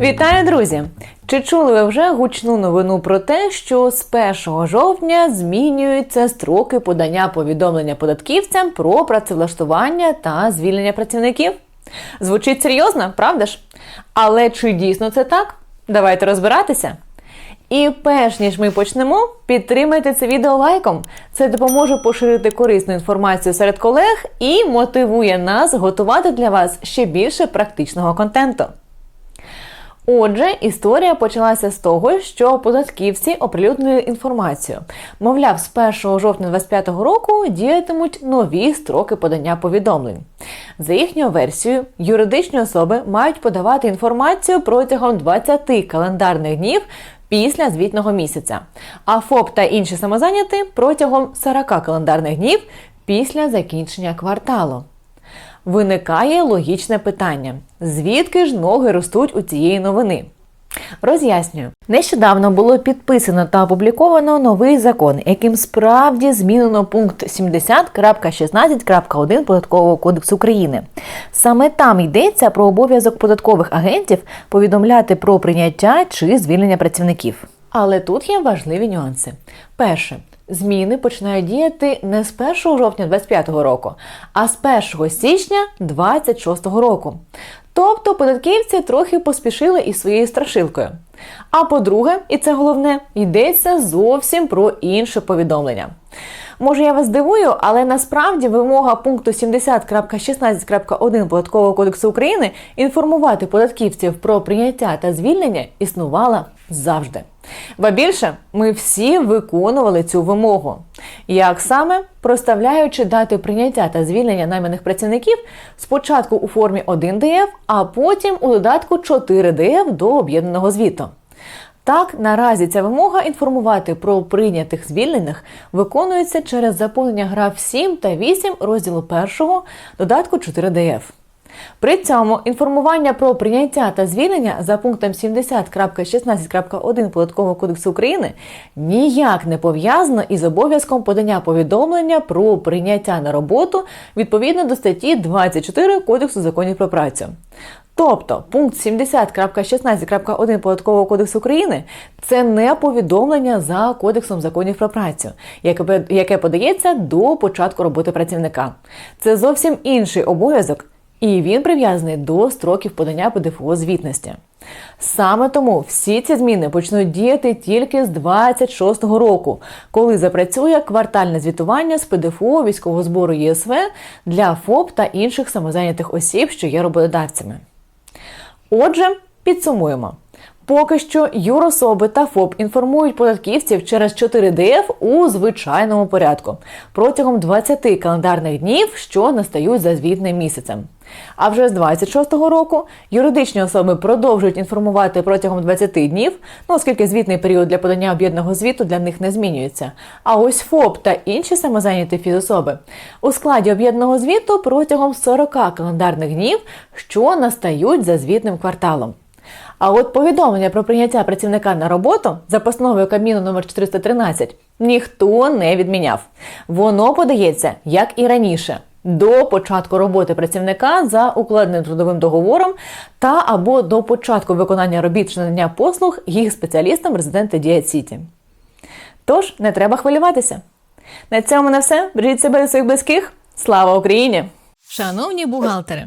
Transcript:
Вітаю, друзі! Чи чули ви вже гучну новину про те, що з 1 жовтня змінюються строки подання повідомлення податківцям про працевлаштування та звільнення працівників? Звучить серйозно, правда ж? Але чи дійсно це так? Давайте розбиратися. І перш ніж ми почнемо, підтримайте це відео лайком. Це допоможе поширити корисну інформацію серед колег і мотивує нас готувати для вас ще більше практичного контенту. Отже, історія почалася з того, що податківці оприлюднили інформацію. Мовляв, з 1 жовтня 2025 року діятимуть нові строки подання повідомлень. За їхньою версією, юридичні особи мають подавати інформацію протягом 20 календарних днів після звітного місяця, а ФОП та інші самозайняті протягом 40 календарних днів після закінчення кварталу. Виникає логічне питання: звідки ж ноги ростуть у цієї новини? Роз'яснюю, нещодавно було підписано та опубліковано новий закон, яким справді змінено пункт 70.16.1 Податкового кодексу України. Саме там йдеться про обов'язок податкових агентів повідомляти про прийняття чи звільнення працівників. Але тут є важливі нюанси. Перше, зміни починають діяти не з 1 жовтня 2025 року, а з 1 січня 2026 року. Тобто податківці трохи поспішили із своєю страшилкою. А по-друге, і це головне, йдеться зовсім про інше повідомлення. Може, я вас дивую, але насправді вимога пункту 70.16.1 Податкового кодексу України інформувати податківців про прийняття та звільнення існувала завжди. Ба більше, ми всі виконували цю вимогу. Як саме проставляючи дати прийняття та звільнення найманих працівників спочатку у формі 1 ДФ, а потім у додатку 4 ДФ до об'єднаного звіту. Так, наразі ця вимога інформувати про прийнятих звільнених виконується через заповнення граф 7 та 8 розділу 1 додатку 4 ДФ. При цьому інформування про прийняття та звільнення за пунктом 70.16.1 Податкового кодексу України ніяк не пов'язано із обов'язком подання повідомлення про прийняття на роботу відповідно до статті 24 Кодексу законів про працю. Тобто пункт 70.16.1 Податкового кодексу України це не повідомлення за Кодексом законів про працю, яке, подається до початку роботи працівника. Це зовсім інший обов'язок. І він прив'язаний до строків подання ПДФО звітності. Саме тому всі ці зміни почнуть діяти тільки з 26-го року, коли запрацює квартальне звітування з ПДФО військового збору ЄСВ для ФОП та інших самозайнятих осіб, що є роботодавцями. Отже, підсумуємо. Поки що юрособи та ФОП інформують податківців через 4 ДФ у звичайному порядку протягом 20 календарних днів, що настають за звітним місяцем. А вже з 26-го року юридичні особи продовжують інформувати протягом 20 днів, ну оскільки звітний період для подання об'єднаного звіту для них не змінюється. А ось ФОП та інші самозайняті фізособи у складі об'єднаного звіту протягом 40 календарних днів, що настають за звітним кварталом. А от повідомлення про прийняття працівника на роботу за постановою Кабміну номер 413 ніхто не відміняв. Воно подається як і раніше. До початку роботи працівника за укладеним трудовим договором та або до початку виконання робіт чи надання послуг їх спеціалістам резиденти Дієт Сіті. Тож не треба хвилюватися. На цьому на все. Бережіть себе і своїх близьких. Слава Україні! Шановні бухгалтери!